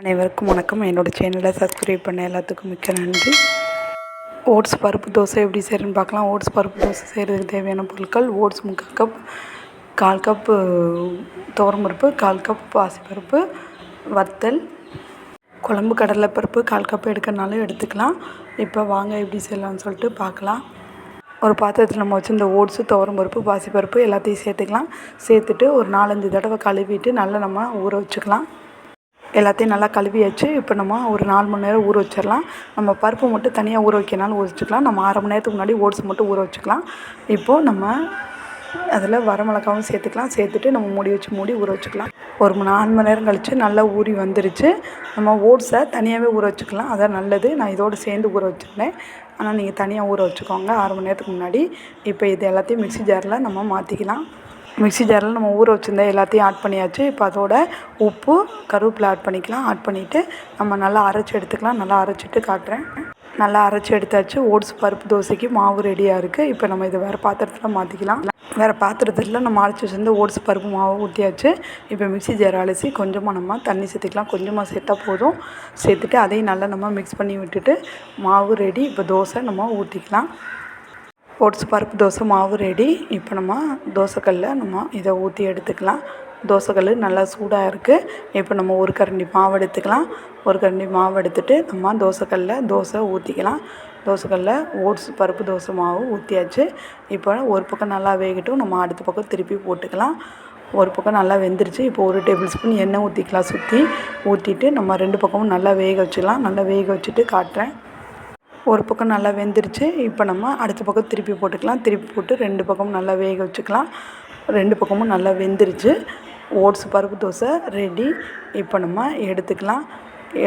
அனைவருக்கும் வணக்கம். என்னோடய சேனலை சப்ஸ்கிரைப் பண்ண எல்லாத்துக்கும் மிக்க நன்றி. ஓட்ஸ் பருப்பு தோசை எப்படி செய்கிறேன்னு பார்க்கலாம். ஓட்ஸ் பருப்பு தோசை செய்கிறதுக்கு தேவையான பொருட்கள். ஓட்ஸ் முக்கால் கப் கால் கப்பு துவரம்பருப்பு கால் கப் பாசிப்பருப்பு வத்தல் குழம்பு கடலைப்பருப்பு கால் கப் எடுக்கிறனாலும் எடுத்துக்கலாம். இப்போ வாங்க எப்படி செய்யலாம்னு சொல்லிட்டு பார்க்கலாம். ஒரு பாத்திரத்தில் நம்ம வச்சு இந்த ஓட்ஸு துவரம்பருப்பு பாசிப்பருப்பு எல்லாத்தையும் சேர்த்துக்கலாம். சேர்த்துட்டு ஒரு நாலஞ்சு தடவை கழுவிட்டு நல்லா நம்ம ஊற வச்சுக்கலாம். எல்லாத்தையும் நல்லா கழுவியாச்சு இப்போ நம்ம ஒரு நாலு மணி நேரம் ஊற வச்சிடலாம். நம்ம பருப்பு மட்டும் தனியாக ஊற வைக்கனாலும் ஊற வச்சுக்கலாம் நம்ம அரை மணி நேரத்துக்கு முன்னாடி ஓட்ஸ் மட்டும் ஊற வச்சுக்கலாம். இப்போது நம்ம அதில் வரமிளகாவும் சேர்த்துக்கலாம். சேர்த்துட்டு நம்ம மூடி வச்சு மூடி ஊற வச்சுக்கலாம். ஒரு நாலு மணி நேரம் கழித்து நல்லா ஊறி வந்துருச்சு. நம்ம ஓட்ஸை தனியாகவே ஊற வச்சுக்கலாம். அதான் நல்லது. நான் இதோடு சேர்ந்து ஊற வச்சுருந்தேன். ஆனால் நீங்கள் தனியாக ஊற வச்சுக்கோங்க. ஆறு மணி நேரத்துக்கு முன்னாடி. இப்போ இது எல்லாத்தையும் மிக்சி ஜாரில் நம்ம மாற்றிக்கலாம் மிக்ஸி ஜாரில் நம்ம ஊற வச்சுருந்த எல்லாத்தையும் ஆட் பண்ணியாச்சு. இப்போ அதோட உப்பு கருவேப்பிலை ஆட் பண்ணிக்கலாம். ஆட் பண்ணிவிட்டு நம்ம நல்லா அரைச்சி எடுத்துக்கலாம். நல்லா அரைச்சிட்டு காட்டுறேன். நல்லா அரைச்சி எடுத்தாச்சு. ஓட்ஸ் பருப்பு தோசைக்கு மாவு ரெடியாக இருக்குது இப்போ நம்ம இதை வேறு பாத்திரத்தில் மாற்றிக்கலாம் வேறு பாத்திரத்தில் நம்ம அரைச்சி வச்சுருந்து ஓட்ஸ் பருப்பு மாவை ஊற்றியாச்சு இப்போ மிக்ஸி ஜார் அலசி கொஞ்சமாக நம்ம தண்ணி சேர்த்துக்கலாம். கொஞ்சமாக சேர்த்தா போதும். சேர்த்துட்டு அதையும் நல்லா நம்ம மிக்ஸ் பண்ணி விட்டுட்டு மாவு ரெடி இப்போ தோசை நம்ம ஊற்றிக்கலாம் ஓட்ஸ் பருப்பு தோசை மாவு ரெடி இப்போ நம்ம தோசைக்கல்ல நம்ம இதை ஊற்றி எடுத்துக்கலாம். தோசைக்கல் நல்லா சூடாக இருக்குது இப்போ நம்ம ஒரு கரண்டி மாவு எடுத்துக்கலாம். ஒரு கரண்டி மாவு எடுத்துகிட்டு நம்ம தோசைக்கல்ல தோசை ஊற்றிக்கலாம் தோசைக்கல்ல ஓட்ஸ் பருப்பு தோசை மாவு ஊற்றியாச்சு இப்போ ஒரு பக்கம் நல்லா வேகட்டும். நம்ம அடுத்த பக்கம் திருப்பி போட்டுக்கலாம். ஒரு பக்கம் நல்லா வெந்துருச்சு. இப்போ ஒரு டேபிள் ஸ்பூன் எண்ணெய் ஊற்றிக்கலாம் சுற்றி ஊற்றிட்டு நம்ம ரெண்டு பக்கமும் நல்லா வேக வச்சுக்கலாம் நல்லா வேக வச்சுட்டு காட்டுறேன். ஒரு பக்கம் நல்லா வெந்துருச்சு இப்போ நம்ம அடுத்த பக்கம் திருப்பி போட்டுக்கலாம். திருப்பி போட்டு ரெண்டு பக்கமும் நல்லா வேக வச்சுக்கலாம். ரெண்டு பக்கமும் நல்லா வெந்துருச்சு. ஓட்ஸ் பருப்பு தோசை ரெடி இப்போ நம்ம எடுத்துக்கலாம்.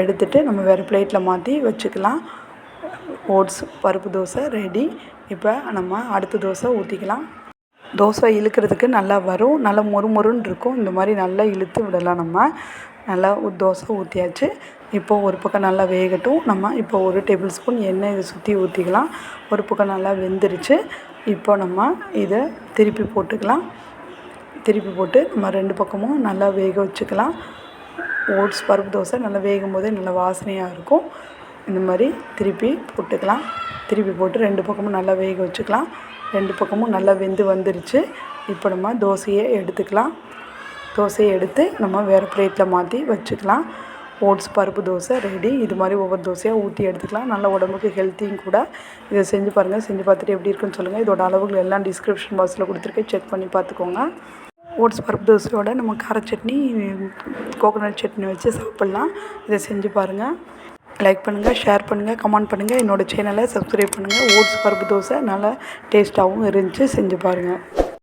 எடுத்துகிட்டு நம்ம வேறு பிளேட்டில் மாற்றி வச்சுக்கலாம். ஓட்ஸ் பருப்பு தோசை ரெடி இப்போ நம்ம அடுத்த தோசை ஊற்றிக்கலாம் தோசை இழுக்கிறதுக்கு நல்லா வரும். நல்லா மொறு மொறுன்னு இருக்கும். இந்த மாதிரி நல்லா இழுத்து விடலாம் நம்ம. நல்லா தோசை ஊற்றியாச்சு இப்போது ஒரு பக்கம் நல்லா வேகட்டும். நம்ம இப்போ ஒரு டேபிள் ஸ்பூன் எண்ணெய் இதை சுற்றி ஊற்றிக்கலாம் ஒரு பக்கம் நல்லா வெந்துருச்சு. இப்போ நம்ம இதை திருப்பி போட்டுக்கலாம். திருப்பி போட்டு நம்ம ரெண்டு பக்கமும் நல்லா வேக வச்சுக்கலாம். ஓட்ஸ் பருப்பு தோசை நல்லா வேகும் போதே நல்லா வாசனையாக இருக்கும். இந்த மாதிரி திருப்பி போட்டுக்கலாம். திருப்பி போட்டு ரெண்டு பக்கமும் நல்லா வேக வச்சுக்கலாம். ரெண்டு பக்கமும் நல்லா வெந்து வந்துருச்சு. இப்போ நம்ம தோசையை எடுத்துக்கலாம். தோசையை எடுத்து நம்ம வேறு பிளேட்டில் மாற்றி வச்சுக்கலாம். ஓட்ஸ் பருப்பு தோசை ரெடி இது மாதிரி ஒவ்வொரு தோசையாக ஊற்றி எடுத்துக்கலாம். நல்ல உடம்புக்கு ஹெல்த்தியும் கூட. இதை செஞ்சு பாருங்கள் செஞ்சு பார்த்துட்டு எப்படி இருக்குன்னு சொல்லுங்கள் இதோட அளவுகள் எல்லாம் டிஸ்கிரிப்ஷன் பாக்ஸில் கொடுத்துருக்கேன். செக் பண்ணி பார்த்துக்கோங்க. ஓட்ஸ் பருப்பு தோசையோட நம்ம கார சட்னி கோகோனட் சட்னி வச்சு சாப்பிட்லாம். இதை செஞ்சு பாருங்கள் லைக் பண்ணுங்கள் ஷேர் பண்ணுங்கள் கமெண்ட் பண்ணுங்கள் என்னோடய சேனலை சப்ஸ்கிரைப் பண்ணுங்கள் ஓட்ஸ் பருப்பு தோசை நல்லா டேஸ்ட்டாகவும் இருந்துச்சு. செஞ்சு பாருங்கள்